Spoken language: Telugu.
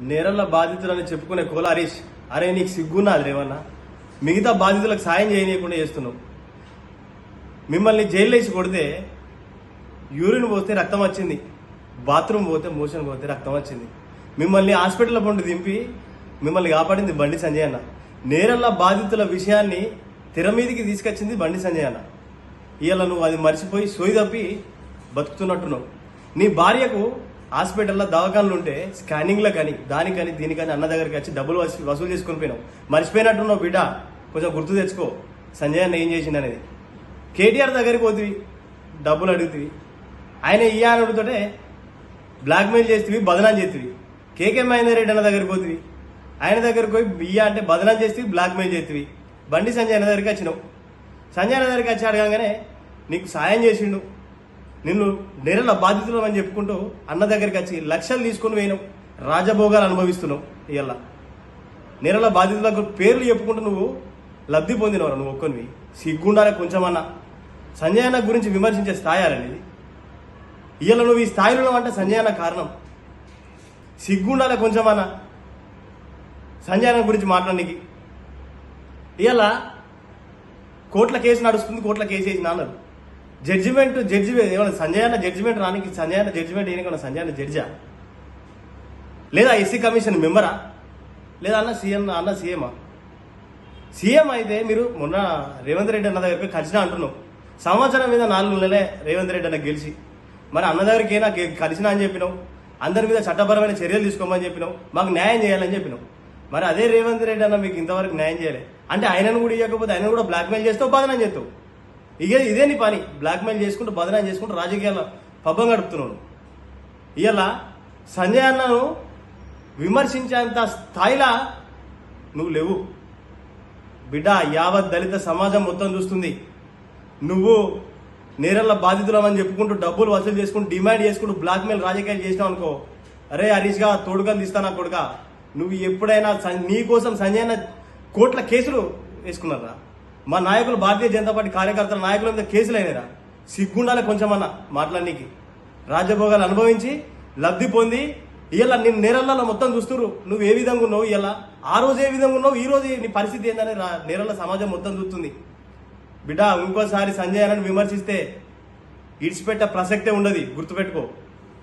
నేరల్ల బాధితులని చెప్పుకునే కోల హరీష్ అరే నీకు సిగ్గున్నది రేవన్నా. మిగతా బాధితులకు సాయం చేయనీయకుండా చేస్తున్నావు. మిమ్మల్ని జైలు వేసి కొడితే యూరిన్ పోతే రక్తం వచ్చింది. బాత్రూమ్ పోతే మోషన్ పోతే రక్తం వచ్చింది. మిమ్మల్ని హాస్పిటల్ పండు దింపి మిమ్మల్ని కాపాడింది బండి సంజయ్ అన్న. నేరల్లా బాధితుల విషయాన్ని తెర మీదికి తీసుకొచ్చింది బండి సంజయ్ అన్న. ఇవాళ నువ్వు అది మర్చిపోయి సోయి తప్పి బతుకుతున్నట్టున్నావు. నీ భార్యకు హాస్పిటల్లో దవాఖానలు ఉంటే స్కానింగ్లో కానీ దానికని దీనికని అన్న దగ్గరికి వచ్చి డబ్బులు వసూలు చేసుకొని పోయినావు మర్చిపోయినట్టున్నావు బిడ్డ. కొంచెం గుర్తు తెచ్చుకో. సంజయ్ అన్న ఏం చేసిండు అనేది. కేటీఆర్ దగ్గరికి పోతుంది డబ్బులు అడుగుతుంది ఆయన ఇయ్య అని అడుగుతుంటే బ్లాక్మెయిల్ చేస్తుంది బదనాం చేస్తుంది కేకే మహేందర్ రెడ్డి అన్న దగ్గరికి పోతుంది ఆయన దగ్గరికి పోయి ఇయ్య అంటే బదనాం చేతివి బ్లాక్మెయిల్ చేతివి బండి సంజయ్ అన్న దగ్గరికి వచ్చినావు సంజయ్ అన్న దగ్గరికి వచ్చి అడగంగానే నీకు సాయం చేసిండు. నిన్ను నెరల బాధితులు అని చెప్పుకుంటూ అన్న దగ్గరికి వచ్చి లక్షలు తీసుకొని పోయినావు. రాజభోగాలు అనుభవిస్తున్నావు. ఇవాళ నెరల బాధితులకు పేర్లు చెప్పుకుంటూ నువ్వు లబ్ధి పొందినవరా నువ్వు ఒక్కనివి? సిగ్గుండాలే కొంచెమన్నా. సంజయ్ అన్న గురించి విమర్శించే స్థాయి అనేది? ఇవాళ నువ్వు ఈ స్థాయిలో అంటే సంజయ్ అన్న కారణం. సిగ్గుండాలే కొంచెమన్నా. సంజయ్ అన్న గురించి మాట్లాడడానికి ఇవాళ కోట్ల కేసు నడుస్తుంది కోట్ల కేసు వేసిన అన్నారు. జడ్జిమెంట్ జడ్జి ఏమైనా సంజయ్ అన్న జడ్జిమెంట్ రానికి సంజయ్ అన్న జడ్జిమెంట్ ఏమైనా సంజయ్ అన్న జడ్జా? లేదా ఎస్సీ కమిషన్ మెంబరా? లేదా అన్న సీఎం అన్న సీఎమా? సీఎం అయితే మీరు మొన్న రేవంత్ రెడ్డి అన్న దగ్గరికి కలిసినా అంటున్నావు. సంవత్సరం మీద నాలుగు నెలలే రేవంత్ రెడ్డి అన్న గెలిచి. మరి అన్న దగ్గరికి ఏనా కలిసినా అని చెప్పినావు? అందరి మీద చట్టపరమైన చర్యలు తీసుకోమని చెప్పినావు. మాకు న్యాయం చేయాలని చెప్పినావు. మరి అదే రేవంత్ రెడ్డి అన్న మీకు ఇంతవరకు న్యాయం చేయాలి. అంటే ఆయనను కూడా ఇవ్వకపోతే ఆయన కూడా బ్లాక్మెయిల్ చేస్తావు బదనాం చేస్తావు ఇక ఇదే నీ పని. బ్లాక్మెయిల్ చేసుకుంటూ బదనాయం చేసుకుంటూ రాజకీయాల పబ్బం గడుపుతున్నాడు ఇలా సంజయ్ అన్నను విమర్శించేంత స్థాయిలా నువ్వు లేవు. బిడ్డ యావత్ దళిత సమాజం మొత్తం చూస్తుంది. నువ్వు నేరల్ల బాధితులమని చెప్పుకుంటూ డబ్బులు వసూలు చేసుకుంటూ డిమాండ్ చేసుకుంటూ బ్లాక్మెయిల్ రాజకీయాలు చేసినావు అనుకో అరే హరీష్గా తోడుగా తీస్తానా కొడుక? నువ్వు ఎప్పుడైనా సం- నీ కోసం సంజయ్ అన్న కోట్ల కేసులు వేసుకున్నారా? మా నాయకులు భారతీయ జనతా పార్టీ కార్యకర్తల నాయకుల మీద కేసులు అయినారా సిగ్గుండాలి కొంచెమన్నా మాట్లాడనీకి. రాజ్యభోగాలు అనుభవించి లబ్ధి పొంది ఇలా నేను నేరల్లో మొత్తం చూస్తున్నారు నువ్వు ఏ విధంగా ఉన్నావు ఇలా ఆ రోజు ఏ విధంగా ఉన్నావు? ఈ రోజు నీ పరిస్థితి ఏందని రా- నేరల్ల సమాజం మొత్తం చూస్తుంది. బిడ్డ ఇంకోసారి సంజయ్ అని విమర్శిస్తే ఇడిచిపెట్టే ప్రసక్తే ఉండదు. గుర్తుపెట్టుకో.